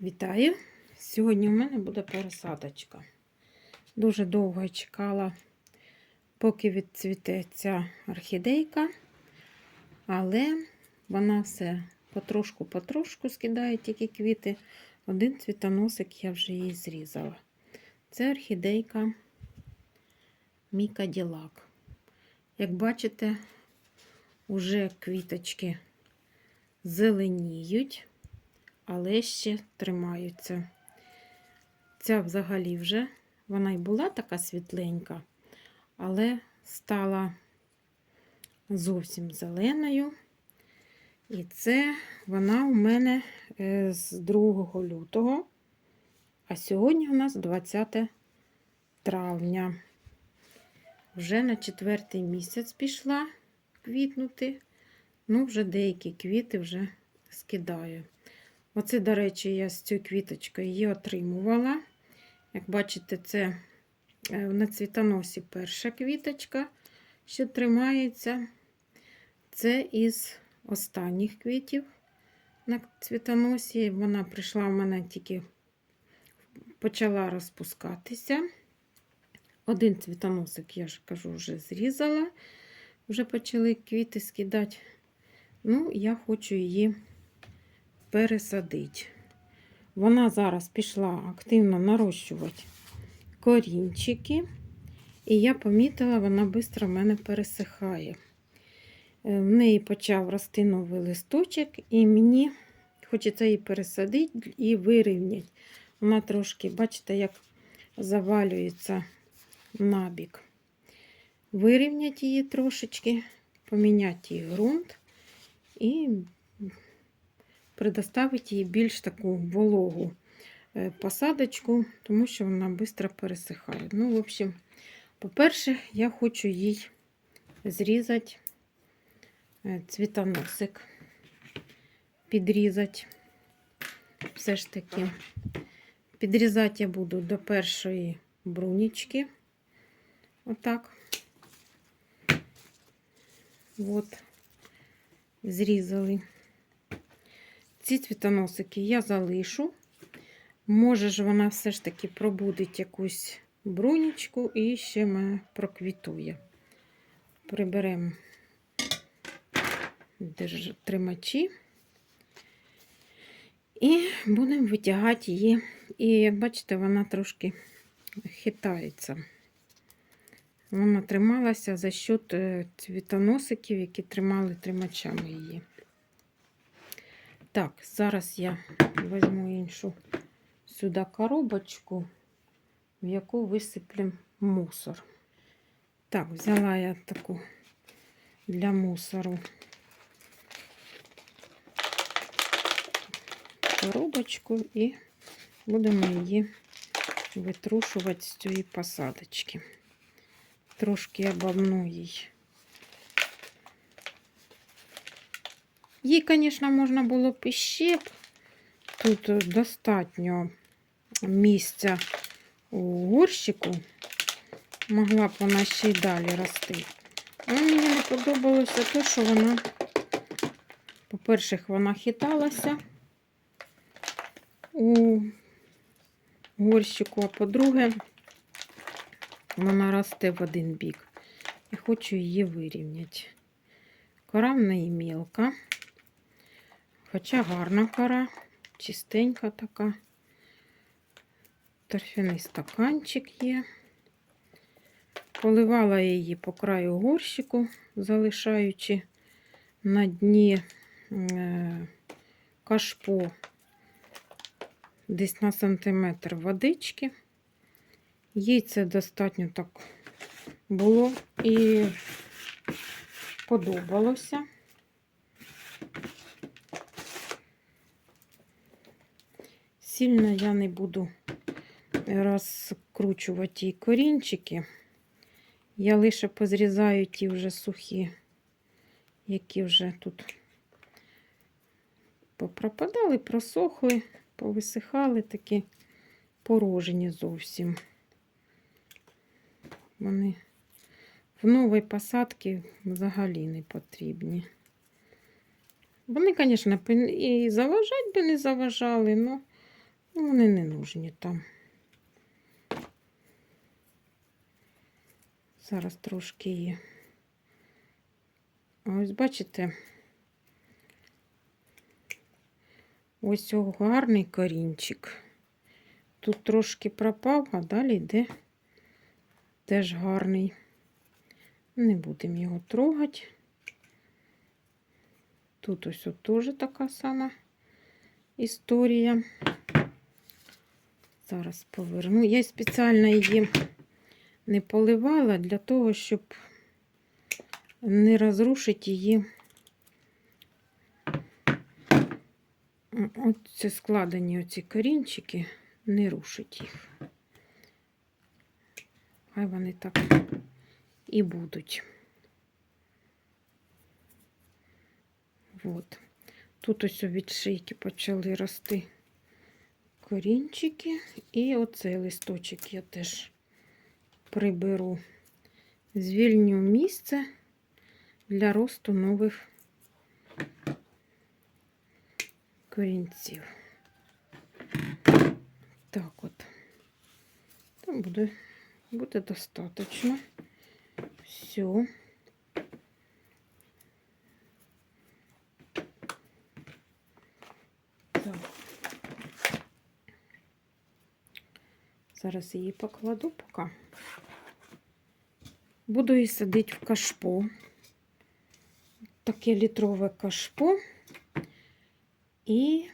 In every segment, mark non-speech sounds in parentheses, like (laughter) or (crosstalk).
Вітаю! Сьогодні у мене буде пересадочка. Дуже довго чекала, поки відцвіте ця орхідейка, але вона все потрошку-потрошку скидає тільки квіти. Один цвітоносик я вже її зрізала. Це орхідейка Міка Ділак. Як бачите, уже квіточки зеленіють але ще тримаються. Ця взагалі вже, вона й була така світленька, але стала зовсім зеленою. І це вона у мене е, з 2 лютого, а сьогодні у нас 20 травня. Вже на четвертий місяць пішла квітнути. Ну, вже деякі квіти вже скидаю. Оце, до речі, я з цією квіточкою її отримувала. Як бачите, це е, на цвітоносі перша квіточка, що тримається. Це із останніх квітів на цвітоносі. Вона прийшла в мене тільки почала розпускатися. Один цвітоносик, я ж кажу, вже зрізала, вже почали квіти скидати. Ну, я хочу її пересадити. Вона зараз пішла активно нарощувати корінчики, і я помітила, вона швидко в мене пересихає. Е, в неї почав рости новий листочок, і мені хочеться її пересадити і вирівняти. Вона трошки, бачите, як завалюється набік. Вирівняти її трошечки, поміняти її ґрунт і предоставити їй більш таку вологу е, посадочку, тому що вона швидко пересихає. Ну, в общем, по-перше, я хочу їй зрізати е, цвітоносик, підрізати. Все ж таки, підрізати я буду до першої брунічки. Отак. От, зрізали. Ці цвітоносики я залишу. Може ж, вона все ж таки пробудить якусь брунічку і ще мене проквітує. Приберемо тримачі і будемо витягати її. І, як бачите, вона трошки хитається. Вона трималася за счет е, цвітоносиків, які тримали тримачами її. Так, зараз я візьму іншу сюди коробочку, в яку висиплемо мусор. Так, взяла я таку для мусору коробочку і будемо її витрушувати з цієї посадочки. Трошки обовну їй Їй, звісно, можна було б іще. Тут достатньо місця у горщику. Могла б вона ще й далі рости. Але мені не подобалося те, що вона, по-перше, вона хиталася у горщику, а по-друге, вона росте в один бік. І хочу її вирівняти. Кора в неї мілка. Хоча гарна кора, чистенька така. Торфяний стаканчик є. Поливала її по краю горщику, залишаючи на дні е, кашпо десь на сантиметр водички. Їй це достатньо так було і подобалося. Сильно я не буду розкручувати її корінчики. Я лише позрізаю ті вже сухі, які вже тут попропадали, просохли, повисихали такі порожені зовсім. Вони в новій посадці взагалі не потрібні. Вони, звісно, і заважати би не заважали, але Вони не нужні там. Зараз трошки. А ось бачите, ось гарний корінчик. Тут трошки пропав, а далі йде теж гарний. Не будемо його трогати. Тут ось теж така сама історія. Зараз поверну. Я спеціально її не поливала для того, щоб не розрушити її. От це складені оці корінчики, не рушить їх. Хай вони так і будуть. От. Тут ось від шийки почали рости корінчики. І оцей листочок я теж приберу. Звільню місце для росту нових корінців. Так от. Там буде, буде достатньо. Все. Так. Зараз її покладу поки. Буду її садити в кашпо. Таке літрове кашпо. І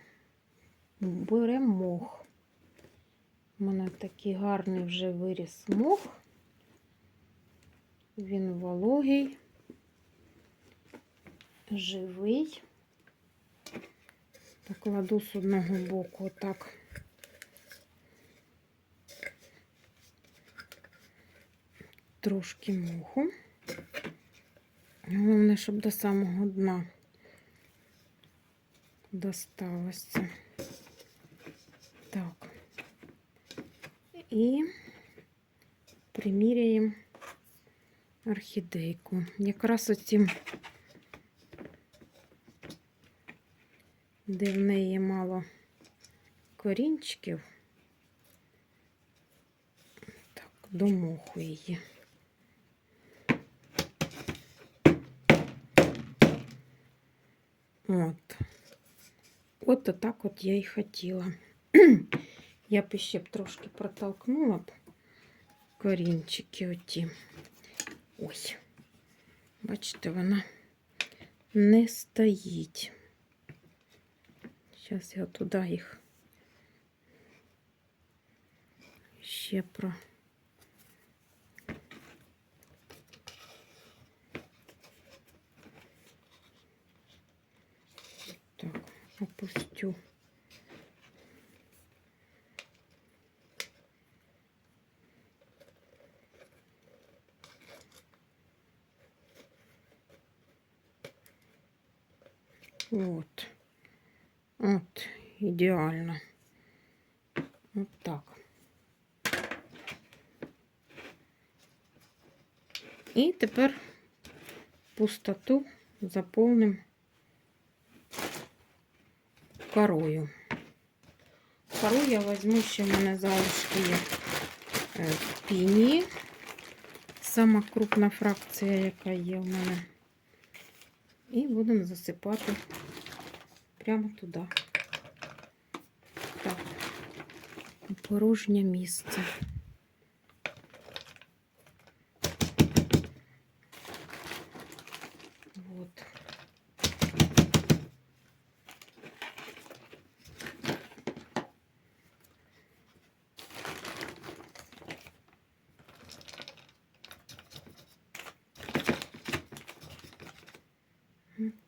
беремо мох. У мене такий гарний вже виріс мох. Він вологий, живий. Покладу з одного боку отак. Трошки моху. Головне, щоб до самого дна досталося. Так. І приміряємо орхідейку. Якраз оцім, де в неї мало корінчиків, так, до моху її. От. От так от я і хотіла. (clears throat) Я б ще б трошки протолкнула б корінчики оті. Ось. Бачите, вона не стоїть. Зараз я туди їх ще про. Так, опустю. От. От, ідеально. От так. І тепер пустоту заповнимо корою. Кору я возьму, ще в мене залишки є піні. Сама крупна фракція, яка є в мене. І будемо засипати прямо туди. Так, порожнє місце. Вот.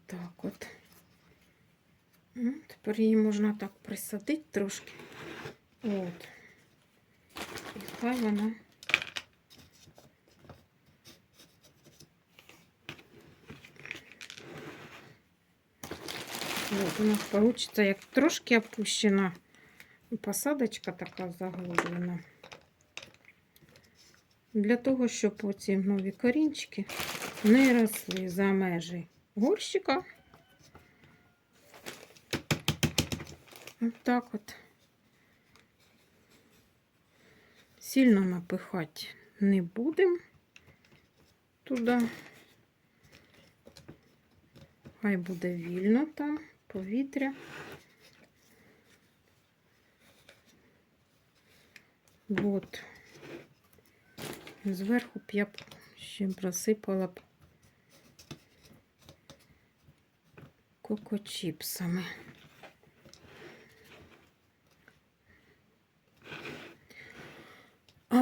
Так от. Ну, Тепер її можна так присадити трошки. От. І хай вона. От у нас получится як трошки опущена посадочка така заглублена. Для того, щоб оці нові корінчики не росли за межі горщика. От так от. Сильно напихати не будемо туди. Хай буде вільно там, повітря. Вот. Зверху б я б ще просипала б кокочіпсами.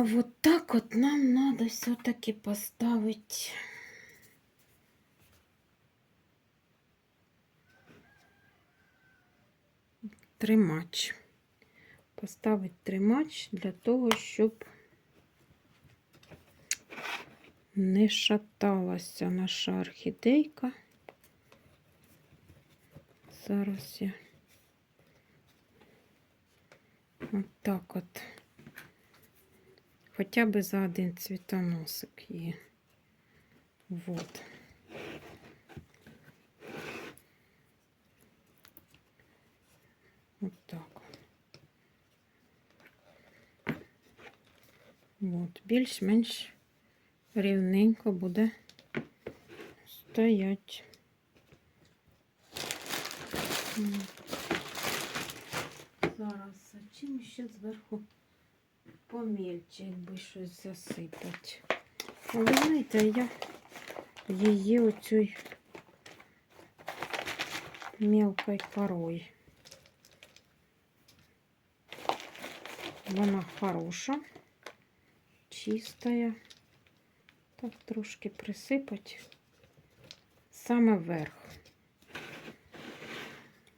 А вот так вот нам надо все-таки поставить тримач. Поставити тримач для того, щоб не шаталася наша орхідейка. Зараз я от так от. Хоча б за один цвітоносик її. Вот. От так. От, більш-менш рівненько буде стоять. Зараз, чим ще зверху помільче, якби щось засипати. Ви знаєте, я її оцю мелкою корою. Вона хороша, чистая. Так трошки присипати саме вверх.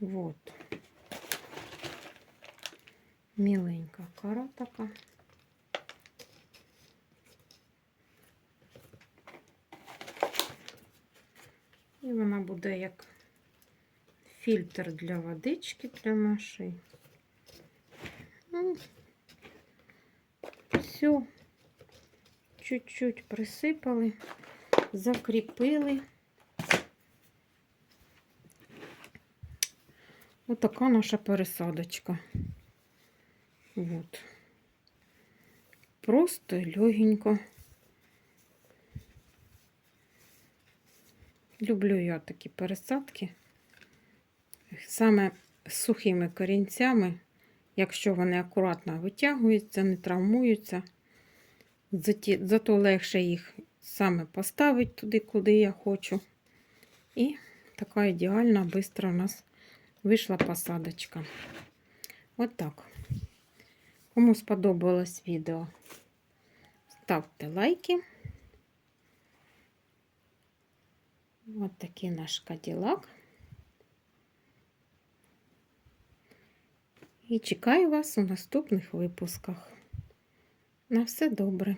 Вот. Міленька кора така. І вона буде як фільтр для водички для нашої. Ну, все. Чуть-чуть присипали, закріпили. Отака наша пересадочка. Вот. Просто легенько. Люблю я такі пересадки. Саме з сухими корінцями, якщо вони акуратно витягуються, не травмуються, зато легше їх саме поставити туди, куди я хочу. І така ідеальна, швидко у нас вийшла посадочка. От так. Кому сподобалось відео, ставте лайки. От такий наш каділак. І чекаю вас у наступних випусках. На все добре.